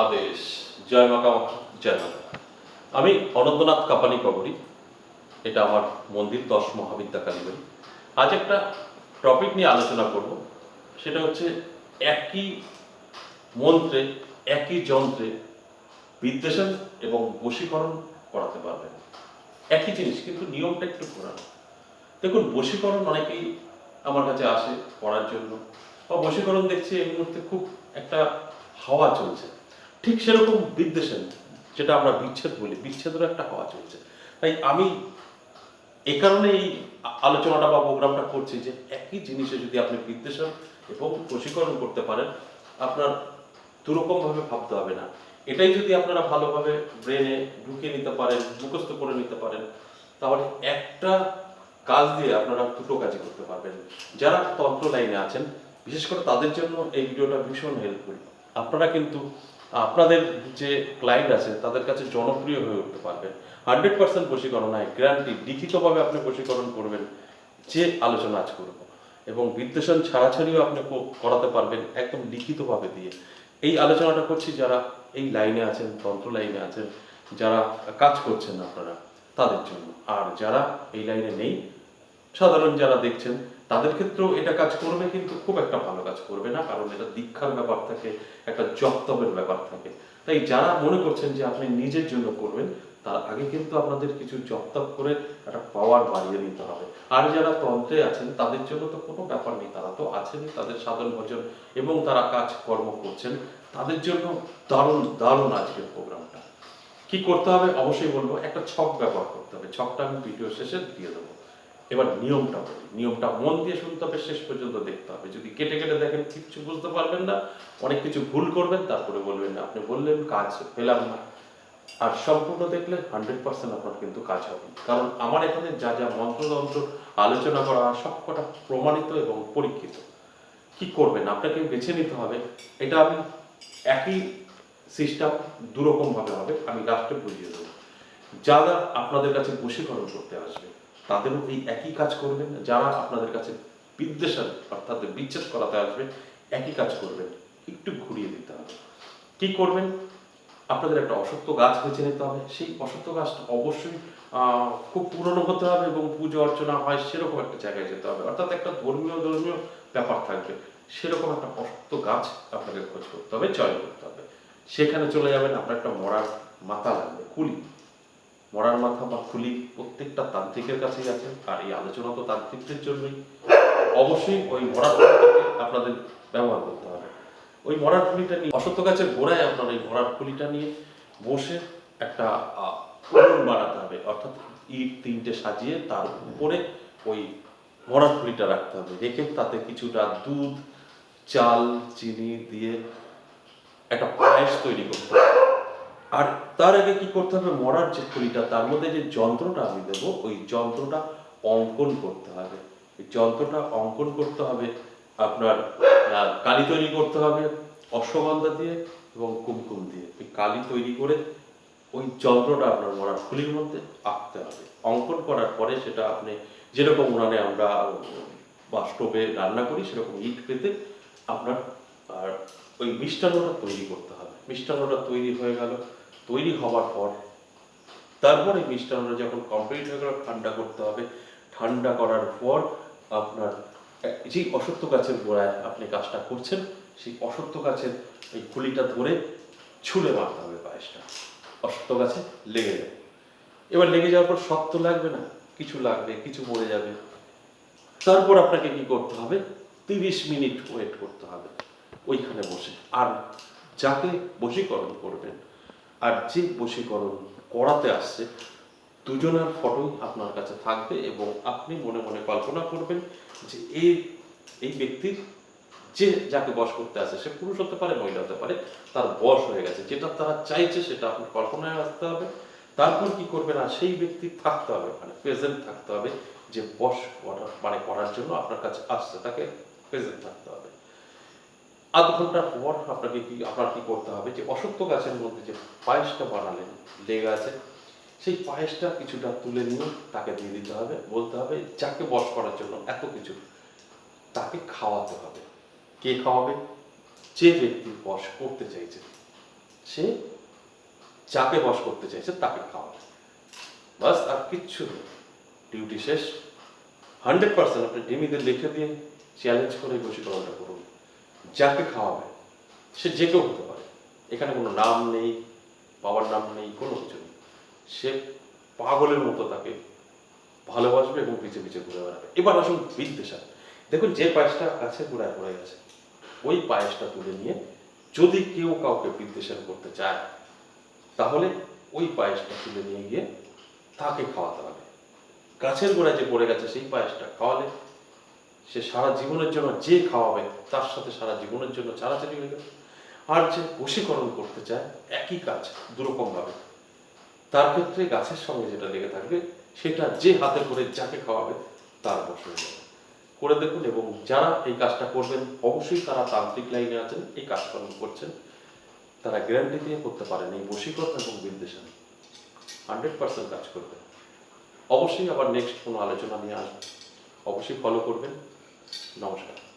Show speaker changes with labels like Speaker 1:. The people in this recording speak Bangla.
Speaker 1: আদেশ। জয় মা কামাখ্যা জয় আমি অনন্তনাথ কাপালি কবরী। এটা আমার মন্দির দশ মহাবিদ্যা কালীবাড়ি আজ একটা টপিক নিয়ে আলোচনা করব। সেটা হচ্ছে একই মন্ত্রে, একই যন্ত্রে বিদ্বেষণ এবং বশীকরণ করাতে পারবেন। একই জিনিস, কিন্তু নিয়মটা একটু ঘোরানো দেখুন, বশীকরণ অনেকেই আমার কাছে আসে পড়ার জন্য। বা বশীকরণ দেখছি এই মুহূর্তে খুব একটা হাওয়া চলছে। ঠিক সেরকম বিদ্বেষণ যেটা আমরা বিচ্ছেদ বলি। বিচ্ছেদেরও একটা হওয়া চলছে। তাই আমি এই কারণে এই আলোচনাটা বা প্রোগ্রামটা করছি যে একই জিনিসে যদি আপনি বিদ্বেষণ এবং বশীকরণ করতে পারেন, আপনার দুরকমভাবে ভাবতে হবে না। এটাই যদি আপনারা ভালোভাবে ব্রেনে ঢুকিয়ে নিতে পারেন, মুখস্থ করে নিতে পারেন, তাহলে একটা কাজ দিয়ে আপনারা দুটো কাজই করতে পারবেন। যারা তন্ত্র লাইনে আছেন, বিশেষ করে তাদের জন্য এই ভিডিওটা ভীষণ হেল্পফুল আপনারা কিন্তু আপনাদের যে ক্লায়েন্ট আছে, তাদের কাছে জনপ্রিয় হয়ে উঠতে পারবেন হান্ড্রেড পার্সেন্ট বশীকরণ হয় গ্যারান্টি লিখিতভাবে আপনি বশীকরণ করবেন, যে আলোচনা আজ করব। এবং বিদ্বেষণ ছাড়াছাড়িও আপনি করাতে পারবেন একদম লিখিতভাবে দিয়ে। এই আলোচনাটা করছি যারা এই লাইনে আছেন, তন্ত্র লাইনে আছেন, যারা কাজ করছেন আপনারা, তাদের জন্য। আর যারা এই লাইনে নেই, সাধারণ যারা দেখছেন তাদের ক্ষেত্রেও এটা কাজ করবে, কিন্তু খুব একটা ভালো কাজ করবে না, কারণ এটা দীক্ষার ব্যাপার থাকে, একটা জপ্তবের ব্যাপার থাকে। তাই যারা মনে করছেন যে আপনি নিজের জন্য করবেন, তার আগে কিন্তু আপনাদের কিছু জপ্তব করে একটা পাওয়ার বাড়িয়ে নিতে হবে। আর যারা তন্ত্রে আছেন, তাদের জন্য তো কোনো ব্যাপার নেই, তারা তো আছেনই, তাদের সাধন ভজন এবং তারা কাজ কর্ম করছেন, তাদের জন্য দারুণ দারুণ আজকের প্রোগ্রামটা। কি করতে হবে? অবশ্যই বলব, একটা ছক ব্যবহার করতে হবে। ছকটা আমি ভিডিও শেষে দিয়ে দেবো। এবার নিয়মটা বলি। নিয়মটা মন দিয়ে শুনতে হবে, শেষ পর্যন্ত দেখতে হবে। যদি কেটে কেটে দেখেন কিচ্ছু বুঝতে পারবেন না, অনেক কিছু ভুল করবেন, তারপরে বলবেন না। আপনি বললেন, কাজ পেলাম না। আর সম্পূর্ণ দেখলে হান্ড্রেড পার্সেন্ট আপনার কিন্তু কাজ হবে। কারণ আমার এখানে যা যা মন্ত্রতন্ত্র, আলোচনা করা সবকটা প্রমাণিত এবং পরীক্ষিত। কি করবেন? আপনাকে বেছে নিতে হবে। এটা আমি একই সিস্টেম দুরকম ভাবে হবে। আমি লাস্টে বুঝিয়ে দেবো। যারা আপনাদের কাছে বশীকরণ করতে আসবে। তাদেরও এই একই কাজ করবেন, যারা আপনাদের কাছে বিদ্বেষণ অর্থাৎ বিচ্ছেদ করাতে আসবে, একই কাজ করবেন, একটু ঘুরিয়ে দিতে হবে। কি করবেন? আপনাদের একটা অসত্য গাছ বেছে নিতে হবে। সেই অসত্য গাছটা অবশ্যই খুব পুরনো হতে হবে এবং পুজো অর্চনা হয় সেরকম একটা জায়গায় যেতে হবে। অর্থাৎ একটা ধর্মীয় ধর্মীয় ব্যাপার থাকবে। সেরকম একটা অসত্য গাছ আপনাকে খোঁজ করতে হবে চয়ন করতে হবে। সেখানে চলে যাবেন, আপনার একটা মরার মাথা লাগবে, কুলি। মরার মাথা বা খুলি প্রত্যেকটা তান্ত্রিকের কাছেই আছে, আর এই আলোচনা তো তান্ত্রিকদের জন্যই। অবশ্যই ওই মরার আপনাদের ব্যবহার করতে হবে। ওই মরার খুলিটা নিয়ে অসত্য গাছের গোড়ায় আপনার ওই মরার খুলিটা নিয়ে বসে একটা উনুন বানাতে হবে, অর্থাৎ ইট তিনটে সাজিয়ে তার উপরে ওই মরার খুলিটা রাখতে হবে। রেখে তাতে কিছুটা দুধ, চাল, চিনি দিয়ে একটা পায়েস তৈরি করতে হবে। আর তার আগে কি করতে হবে? মরার যে খুলিটা, তার মধ্যে যে যন্ত্রটা আমি দেবো, ওই যন্ত্রটা অঙ্কন করতে হবে। এই যন্ত্রটা অঙ্কন করতে হবে, আপনার কালি তৈরি করতে হবে, অশ্বগন্ধা দিয়ে এবং কুমকুম দিয়ে। এই কালি তৈরি করে ওই যন্ত্রটা আপনার মরার খুলির মধ্যে আঁকতে হবে। অঙ্কন করার পরে সেটা আপনি যেরকম উনানে আমরা, বা স্টোভে রান্না করি, সেরকম ইট পেতে আপনার, আর ওই মিষ্টান্নটা তৈরি করতে হবে। মিষ্টান্নটা তৈরি হয়ে গেল। তৈরি হওয়ার পর, তারপরে মিষ্টান্নটা যখন কমপ্লিট হয়ে গেল, ঠান্ডা করতে হবে। ঠান্ডা করার পর আপনার, যেই অসত্য গাছের গোড়ায় আপনি কাজটা করছেন, সেই অসত্য গাছের ওই খুলিটা ধরে ছুঁড়ে মারতে হবে পায়েসটা। অসত্য গাছে লেগে যাবে। এবার লেগে যাওয়ার পর শক্ত লাগবে না? কিছু লাগবে, কিছু মরে যাবে। তারপর আপনাকে কি করতে হবে? তিরিশ মিনিট ওয়েট করতে হবে। ওইখানে বসে। আর যাকে বশীকরণ করবেন আর যে বশীকরণ করাতে আসছে, দুজনের ফটো আপনার কাছে থাকবে এবং আপনি মনে মনে কল্পনা করবেন যে এই এই ব্যক্তির যে যাকে বশ করতে আসে, সে পুরুষ হতে পারে, মহিলা হতে পারে, তার বশ হয়ে গেছে। যেটা তারা চাইছে, সেটা আপনার কল্পনায় আসতে হবে। তারপর কি করবেন? আর সেই ব্যক্তি থাকতে হবে মানে প্রেজেন্ট থাকতে হবে, যে করার মানে করার জন্য আপনার কাছে আসছে, তাকে প্রেজেন্ট থাকতে হবে। আধ ঘণ্টা পর আপনাকে কি, আপনার কি করতে হবে? যে অসত্য গাছের মধ্যে যে পায়েসটা বানালেন, লেগে আছে, সেই পায়েসটা কিছুটা তুলে নিয়ে তাকে দিয়ে দিতে হবে। বলতে হবে, যাকে বশ করার জন্য এত কিছু, তাকে খাওয়াতে হবে। কে খাওয়াবে? যে ব্যক্তি বশ করতে চাইছে, সে যাকে বস করতে চাইছে তাকে খাওয়াবে। বাস, আর কিচ্ছু ডিউটি শেষ। হান্ড্রেড পার্সেন্ট আপনি ডিমিদের লিখে দিয়ে চ্যালেঞ্জ করে বশীকরণটা করুন। যাকে খাওয়াবে, সে যে কেউ হতে পারে। এখানে কোনো নাম নেই, বাবার নাম নেই, কোনো কিছু নেই। সে পাগলের মতো তাকে ভালোবাসবে এবং পিছে পিছে ঘুরে বেড়াবে। এবার আসুন বিদ্বেষা। দেখুন, যে পায়েসটা গাছের গোড়ায় পড়ে গেছে, ওই পায়েসটা তুলে নিয়ে যদি কেউ কাউকে বিদ্বেষণ করতে চায়, তাহলে ওই পায়েসটা তুলে নিয়ে গিয়ে তাকে খাওয়াতে হবে। গাছের গোড়ায় যে পড়ে গেছে, সেই পায়েসটা খাওয়ালে সে সারা জীবনের জন্য যে খাওয়াবে, তার সাথে সারা জীবনের জন্য চালাচালি হয়ে যাবে। আর যে বশীকরণ করতে চায়, একই কাজ দুরকম ভাবে তার ক্ষেত্রে গাছের সঙ্গে যেটা লেগে থাকবে, সেটা যে হাতে করে যাকে খাওয়াবে, তার হয়ে যাবে। করে দেখুন, এবং যারা এই কাজটা করবেন, অবশ্যই তারা তান্ত্রিক লাইনে আছেন, এই কাজকর্ম করছেন। তারা গ্যারান্টি দিয়ে করতে পারেন এই বশীকরণ এবং বিদ্বেষণ। হান্ড্রেড পার্সেন্ট কাজ করবে অবশ্যই আবার নেক্সট কোনো আলোচনা নিয়ে আসবে। অবশ্যই ফলো করবেন। নমস্কার।